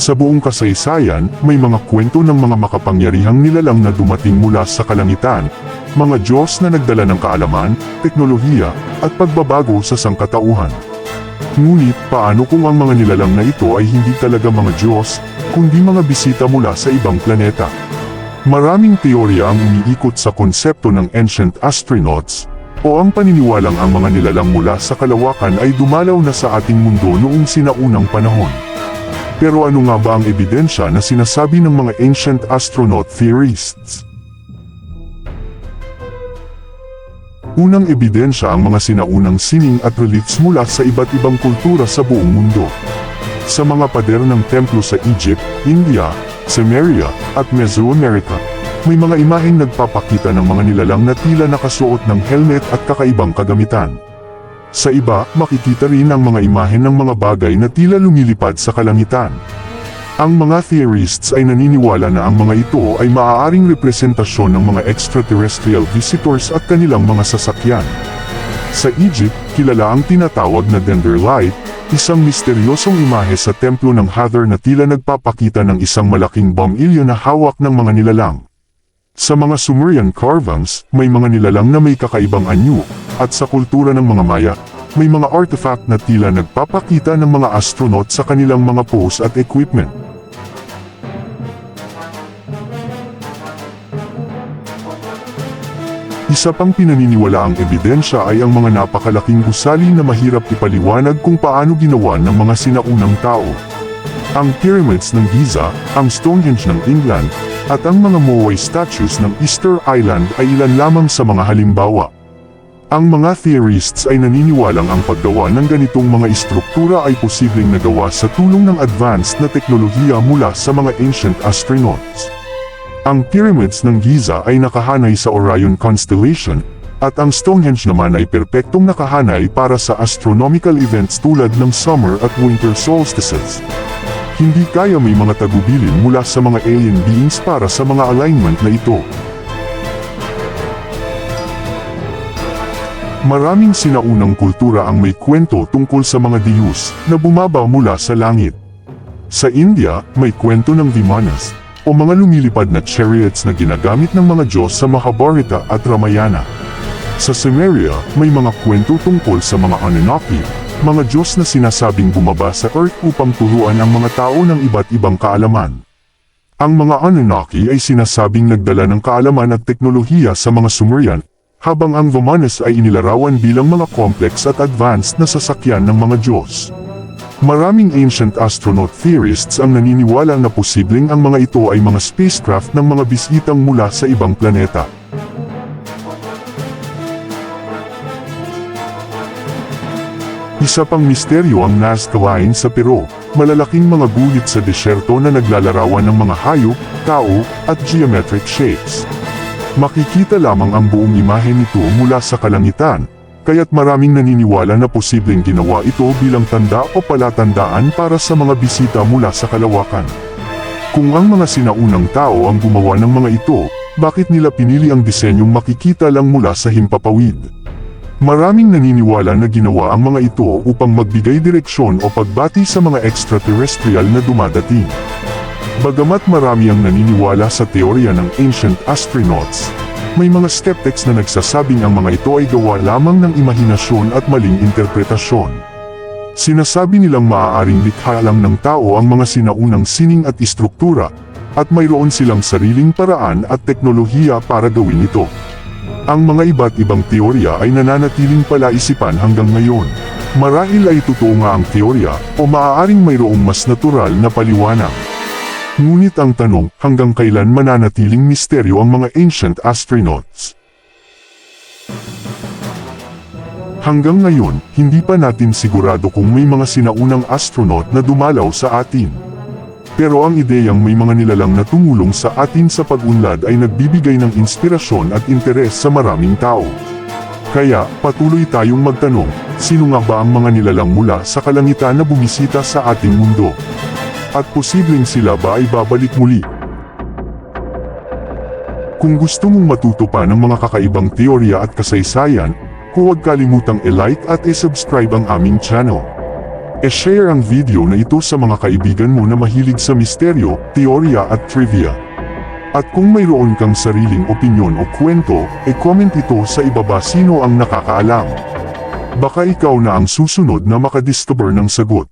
Sa buong kasaysayan, may mga kwento ng mga makapangyarihang nilalang na dumating mula sa kalangitan, mga Diyos na nagdala ng kaalaman, teknolohiya, at pagbabago sa sangkatauhan. Ngunit, paano kung ang mga nilalang na ito ay hindi talaga mga Diyos, kundi mga bisita mula sa ibang planeta? Maraming teorya ang umiikot sa konsepto ng ancient astronauts, o ang paniniwalang ang mga nilalang mula sa kalawakan ay dumalaw na sa ating mundo noong sinaunang panahon. Pero ano nga ba ang ebidensya na sinasabi ng mga ancient astronaut theorists? Unang ebidensya ang mga sinaunang sining at reliefs mula sa iba't ibang kultura sa buong mundo. Sa mga pader ng templo sa Egypt, India, Samaria, at Mesoamerica, may mga imaheng nagpapakita ng mga nilalang na tila nakasuot ng helmet at kakaibang kagamitan. Sa iba, makikita rin ang mga imahen ng mga bagay na tila lumilipad sa kalangitan. Ang mga theorists ay naniniwala na ang mga ito ay maaaring representasyon ng mga extraterrestrial visitors at kanilang mga sasakyan. Sa Egypt, kilala ang tinatawag na Denderlight, isang misteryosong imahe sa templo ng Hathor na tila nagpapakita ng isang malaking bombilyo na hawak ng mga nilalang. Sa mga Sumerian carvings, may mga nilalang na may kakaibang anyo, at sa kultura ng mga Maya, may mga artifact na tila nagpapakita ng mga astronaut sa kanilang mga pose at equipment. Isa pang pinaniniwalaang ebidensya ay ang mga napakalaking gusali na mahirap ipaliwanag kung paano ginawa ng mga sinaunang tao. Ang pyramids ng Giza, ang Stonehenge ng England, at ang mga Moai statues ng Easter Island ay ilan lamang sa mga halimbawa. Ang mga theorists ay naniniwalang ang paggawa ng ganitong mga istruktura ay posibleng nagawa sa tulong ng advanced na teknolohiya mula sa mga ancient astronauts. Ang pyramids ng Giza ay nakahanay sa Orion Constellation, at ang Stonehenge naman ay perpektong nakahanay para sa astronomical events tulad ng summer at winter solstices. Hindi kaya may mga tagubilin mula sa mga alien beings para sa mga alignment na ito. Maraming sinaunang kultura ang may kwento tungkol sa mga diyos na bumaba mula sa langit. Sa India, may kwento ng Vimanas, o mga lumilipad na chariots na ginagamit ng mga Diyos sa Mahabharata at Ramayana. Sa Sumeria, may mga kwento tungkol sa mga Anunnaki, mga Diyos na sinasabing bumaba sa Earth upang turuan ang mga tao ng iba't ibang kaalaman. Ang mga Anunnaki ay sinasabing nagdala ng kaalaman at teknolohiya sa mga Sumerian, habang ang Vimanas ay inilarawan bilang mga complex at advanced na sasakyan ng mga Diyos. Maraming ancient astronaut theorists ang naniniwala na posibleng ang mga ito ay mga spacecraft ng mga bisitang mula sa ibang planeta. Isa pang misteryo ang Nazca Line sa Peru, malalaking mga guhit sa disyerto na naglalarawan ng mga hayop, tao, at geometric shapes. Makikita lamang ang buong imahe nito mula sa kalangitan, kaya't maraming naniniwala na posibleng ginawa ito bilang tanda o palatandaan para sa mga bisita mula sa kalawakan. Kung ang mga sinaunang tao ang gumawa ng mga ito, bakit nila pinili ang disenyong makikita lang mula sa himpapawid? Maraming naniniwala na ginawa ang mga ito upang magbigay direksyon o pagbati sa mga extraterrestrial na dumadating. Bagamat marami ang naniniwala sa teorya ng ancient astronauts, may mga skeptics na nagsasabing ang mga ito ay gawa lamang ng imahinasyon at maling interpretasyon. Sinasabi nilang maaaring likha lang ng tao ang mga sinaunang sining at istruktura, at mayroon silang sariling paraan at teknolohiya para gawin ito. Ang mga iba't ibang teorya ay nananatiling palaisipan hanggang ngayon. Marahil ay totoo nga ang teorya, o maaaring mayroong mas natural na paliwanag. Ngunit ang tanong, hanggang kailan mananatiling misteryo ang mga ancient astronauts? Hanggang ngayon, hindi pa natin sigurado kung may mga sinaunang astronaut na dumalaw sa atin. Pero ang ideyang may mga nilalang na tumulong sa atin sa pag-unlad ay nagbibigay ng inspirasyon at interes sa maraming tao. Kaya, patuloy tayong magtanong, sino nga ba ang mga nilalang mula sa kalangitan na bumisita sa ating mundo? At posibleng sila ba ay babalik muli? Kung gusto mong matuto pa ng mga kakaibang teorya at kasaysayan, huwag kalimutang i-like at i-subscribe ang aming channel. E-share ang video na ito sa mga kaibigan mo na mahilig sa misteryo, teorya at trivia. At kung mayroon kang sariling opinyon o kwento, e-comment ito sa ibaba sino ang nakakaalam. Baka ikaw na ang susunod na makadiscover ng sagot.